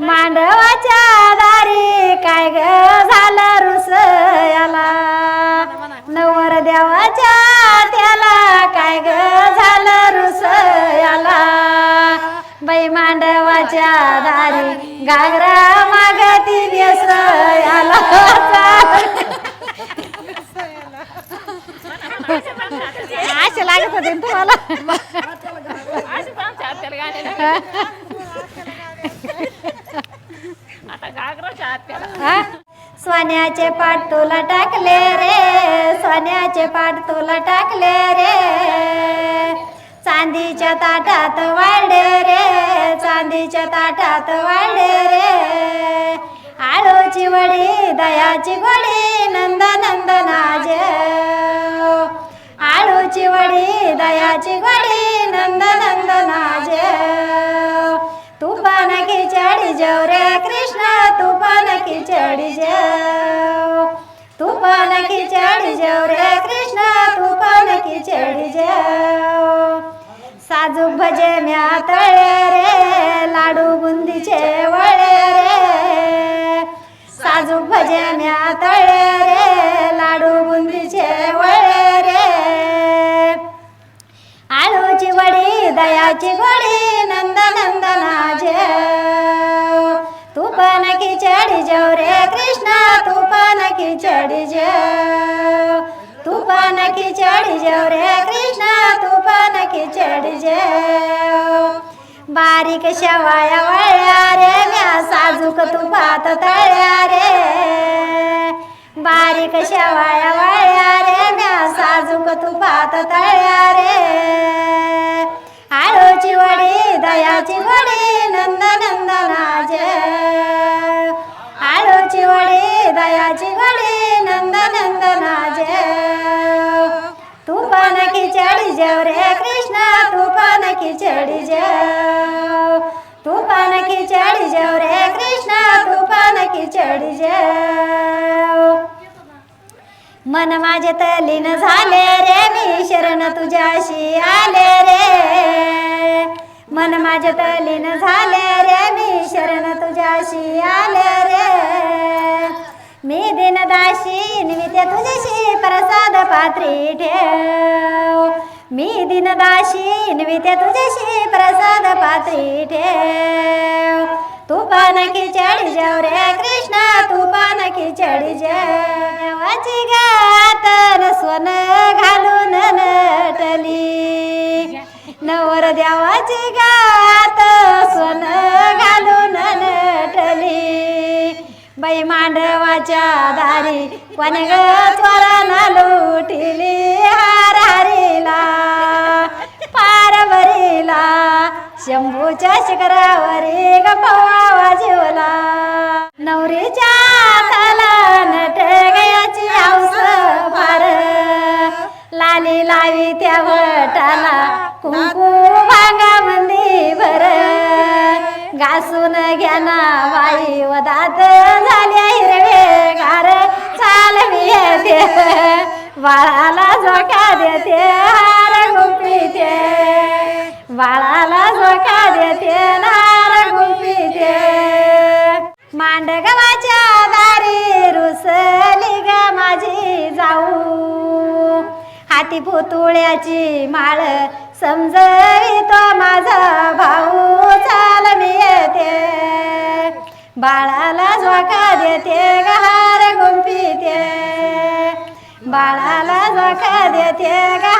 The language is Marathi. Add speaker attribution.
Speaker 1: मांडवाच्या दारी काय ग झालं रुस याला नवर देवाच्या त्याला काय ग झालं रुस याला बाई मांडवाच्या दारी घागरा मागती नेस याला असे लागत होते तुम्हाला हा? सोन्याचे पाठ तुला टाकले रे सोन्याचे पाठ तुला टाकले रे. चांदीच्या ताटात वाढले रे चांदीच्या ताटात वाढले रे. आळूची वडी दयाची गोडी नंद नंद नाजे आळूची वडी दयाची गोडी नंद नंद कृष्ण तू कृष्ण तुफान खिचडी जेव. तुफान खिचडी जेव रे कृष्ण तुफान खिचडी जेव. साजूक भजे म्या तळे रे लाडू बुंदीचे वळे रे. साजूक भजे म्या तळे रे लाडू बुंदीचे वळे रे. आळूची वडी दयाची गोडी पण खिचडी जेव रे कृष्णा तू पण खिचडी जेव तू पण खिचडी जेव रे कृष्णा तू पण खिचडी जेव बारीक शेवाया वळ्या रे म्या साजूक तुपात तळ्या रे। बारीक शेवाया वळ्या रे म्या साजूक तुपात तळ्या रे। आळूची वडी दयाची वडी नंद नंदना जेव दयाची वडी नंद नंदना जय तू पण खिचडी जेव रे कृष्ण तू पण खिचडी जेव तू पण खिचडी जेव रे कृष्ण तू पण खिचडी जेव मन माझे तलीन झाले रे मी शरण तुझ्याशी आले रे। मन माझे तलीन झाले रे मी दिनदाशी प्रसाद पात्री ठेव मी दिनदाशी विद्या तुझ्याशी प्रसाद पात्री ठेव तू पान खिचडी जेव रे कृष्ण तू पान खिचडी जेवाची गातन स्वन घालून बाई मांडवाच्या दारी कोण ग लुटिली हरहरीला पारवरीला शंभूच्या शिखरावरी गप्पा जीवला. नवरीच्या ताला नट गयाची हौस फार लाली लावी त्या वटाला बाळाला झोका देते हार गुंपीते बाळाला झोका देते नार गुंपीते मांडगवाच्या दारी रुसली ग माझी जाऊ. हाती पुतुळ्याची माळ समजवितो माझा भाऊ. चाल मी येते. बाळाला झोका देते गहार 爹爹个。